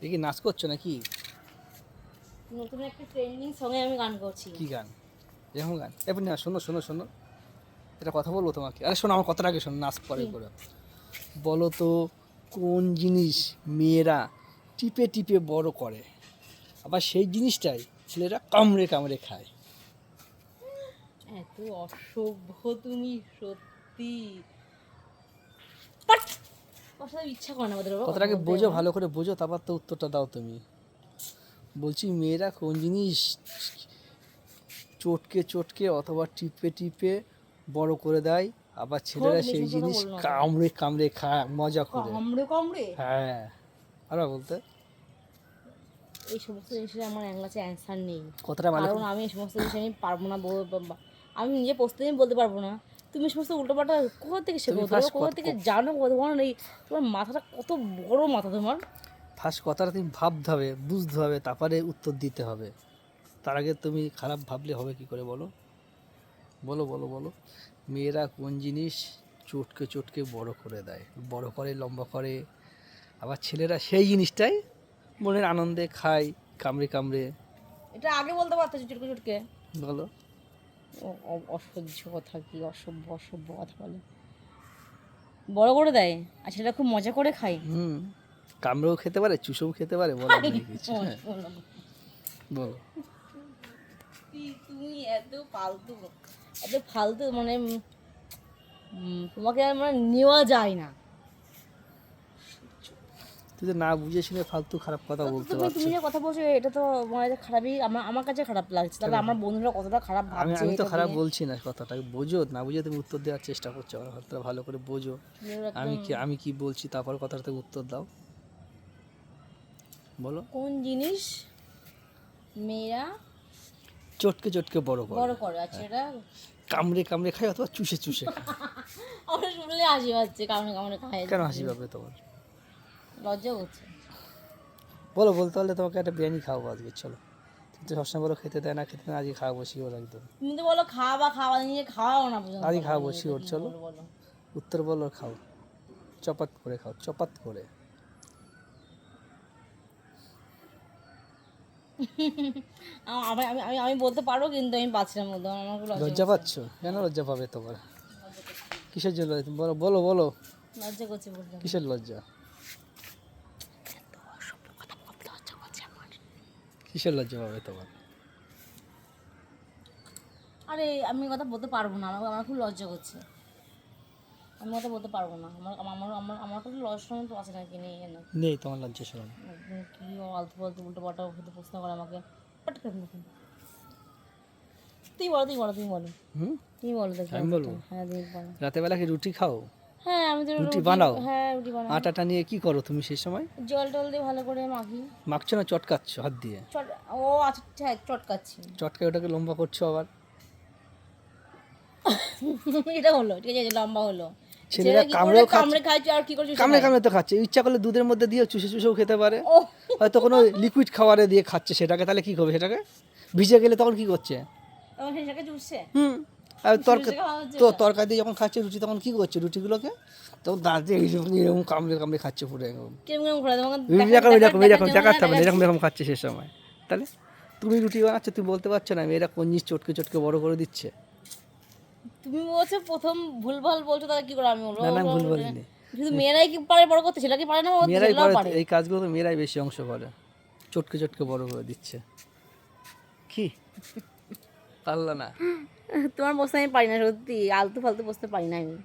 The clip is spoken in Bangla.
কি নাচ করছ নাকি? নতুন একটা ট্রেন্ডিং সঙ্গে আমি গান করছি। কি গান? এরকম গান। এবার না শোনো শোনো শোনো। এটা কথা বলব তোমাকে? আরে শোনো আমার কথাটা আগে শোনো নাচ পরে করে। বলো তো কোন জিনিস মেয়েরা টিপে টিপে বড় করে? আবার সেই জিনিসটাই ছেলেরা কামড়ে কামড়ে খায়। এত অসভ্য তুমি সত্যি। ইচ্ছা করে না আমাদের কথাটাকে বোঝো ভালো করে বোঝো তারপর তো উত্তরটা দাও তুমি। বলছি মেয়েরা কোন জিনিস চটকে চটকে অথবা টিপে টিপে বড় করে দেয় আবার ছেলেরা সেই জিনিস কামড়ে কামড়ে খায় মজা করে। কামড়ে কামড়ে? হ্যাঁ আরও বলতে। এই সমস্ত জিনিসের আমার অ্যাংলাসে অ্যান্সার নেই। কথাটা ভালো আমি এই সমস্ত জিনিস আমি পারব না আমি নিজে প্রস্তুতি বলতে পারব না। তুমি সমস্ত উল্টোপাল্টা কোথা থেকে শেখো? তুমি কোথা থেকে জানো তোমার এই তোমার মাথাটা কত বড় মাথা তোমার? ফার্স্ট কথাটা তুমি ভাবতে হবে বুঝতে হবে তারপরে উত্তর দিতে হবে। তার আগে তুমি খারাপ ভাবলে হবে কি করে বলো? বলো বলো বলো। মেয়েরা কোন জিনিস চটকে চটকে বড় করে দেয়? বড় করে লম্বা করে। আবার ছেলেরা সেই জিনিসটাই মনের আনন্দে খায় কামড়ে কামড়ে। এটা আগে বলতে পারতো চুটকে চুটকে? বলো। অসহ্য কথা কি অসভ্য অসভ্য কথা বলে। বড় করে দেয়? আর সেটা খুব মজা করে খাই হুম। কামড়েও খেতে পারে চুষেও খেতে পারে বলো কিছু। হ্যাঁ। বলো। তুমি এত ফালতু এত ফালতু মানে তোমাকে আর মানে নেওয়া যায় না। তুই তো না বুঝে শুনে ফালতু খারাপ কথা বলতে তুমি পারছ তুমি যে কথা বলছো এটা তো মানে খারাপই। আমার আমার কাছে খারাপ লাগছে। তাহলে আমার বন্ধুরা কতটা খারাপ ভাবছে আমি তো খারাপ বলছি না কথাটা। বোঝো না বুঝে তুমি উত্তর দেওয়ার চেষ্টা করছ। আমার কথাটা ভালো করে বোঝো। আমি কি আমি কি বলছি তারপর কথাটাতে উত্তর দাও। বলো। কোন জিনিস মেয়েরা চটকে চটকে বড় করে। বড় করে? আছে এটা কামড়ে কামড়ে খায় অথবা চুষে চুষে খায়। শুনলে হাসি পাচ্ছে কামড়ে কামড়ে খায়। কেন হাসি পাবে তোমার? লজ্জা হচ্ছে। বলো বলতে পারলে তোমাকে একটা বিরিয়ানি খাওয়াবো আজকে চলো। তুমি তো সবসময় বলো খেতে দেয় না খেতে না আজকে খাওয়াবো শিওর একদম। তুমি তো বলো খাওয়া খাওয়া নিয়ে খাওয়াও না পর্যন্ত। আজকে খাওয়াবো শিওর চলো। উত্তর বলো খাও। চপাত করে খাও চপাত করে। আমি আমি আমি আমি বলতে পারব কিন্তু আমি পাচ্ছি মধ্যে আমার লজ্জা লজ্জা পাচ্ছ? কেন লজ্জা পাবে তোমার? কিসের জন্য? বলো বলো বলো। লজ্জা করছে বলতে। কিসের লজ্জা? কিসের লজ্জা পাবে তোমার? আরে আমি কথা বলতে পারব না। আমার আমার খুব লজ্জা করছে। আমি কথা বলতে পারব না। আমার আমার আমার আমার কাছে লজ্জা তো আছে নাকি? নেই না নেই তোমার লজ্জা শরম কি আলতু ফালতু উল্টো পাল্টা হতে প্রশ্ন করে আমাকে। পাট করে। তুই বলো তুই বলো তুমি বলো। হুম? তুমি বলো দেখি আমি বলব? হ্যাঁ তুমি বলো। রাতের বেলা কি রুটি খাও? হ্যাঁ আমি তো রুটি বানাও? হ্যাঁ রুটি বানাও। আটাটা নিয়ে কি করো তুমি সেই সময়? জল টল দিয়ে ভালো করে মাখি। মাখছো না চটকাচ্ছ হাত দিয়ে? ও আচ্ছা হ্যাঁ চটকাচ্ছি। চটকে ওটাকে লম্বা করছ আবার? এটা হলো ঠিক আছে লম্বা হলো। ছেলেরা ছেলেরা কি কামড়েও কামড়ে খাইছে আর কি করছে কামড়ে কামড়ে তো খাচ্ছে। ইচ্ছা করলে দুধের মধ্যে দিয়ে চুষে চুষেও খেতে পারে। হয়তো কোনো লিকুইড খাবারে দিয়ে খাচ্ছে সেটাকে তাহলে কি করবে সেটাকে? ভিজে গেলে তখন কি করছে? তখন সেটাকে চুষছে হুম। আর তো তরকারি দিয়ে যখন খাচ্ছে রুটি তখন কি করছে? রুটিগুলোকে তখন দাঁত এইরকম এরকম কামড়ে কামড়ে খাচ্ছে পুরো এরকম এরকম এরকম এরকম দেখাতে হবে এরকম এরকম খাচ্ছে সে সময়। তাহলে তুমি রুটি বানাচ্ছ তুমি বলতে পারছ না মেয়েরা কোন জিনিস চটকে চটকে বড় করে দিচ্ছে? তুমি বলছো প্রথম ভুলভাল বলছো তাহলে কি করে আমি বলব? না না ভুল। বলিনি। মেয়েরাই কি পারে বড় করতে কি পারে না? মেয়েরাই পারে। এই কাজগুলো তো মেয়েরাই বেশি অংশ করে। চটকে চটকে বড় করে দিচ্ছে। কি? পারল না। তোমার বসতে আমি পারি না সত্যি। আলতু ফালতু বসতে পারি না আমি।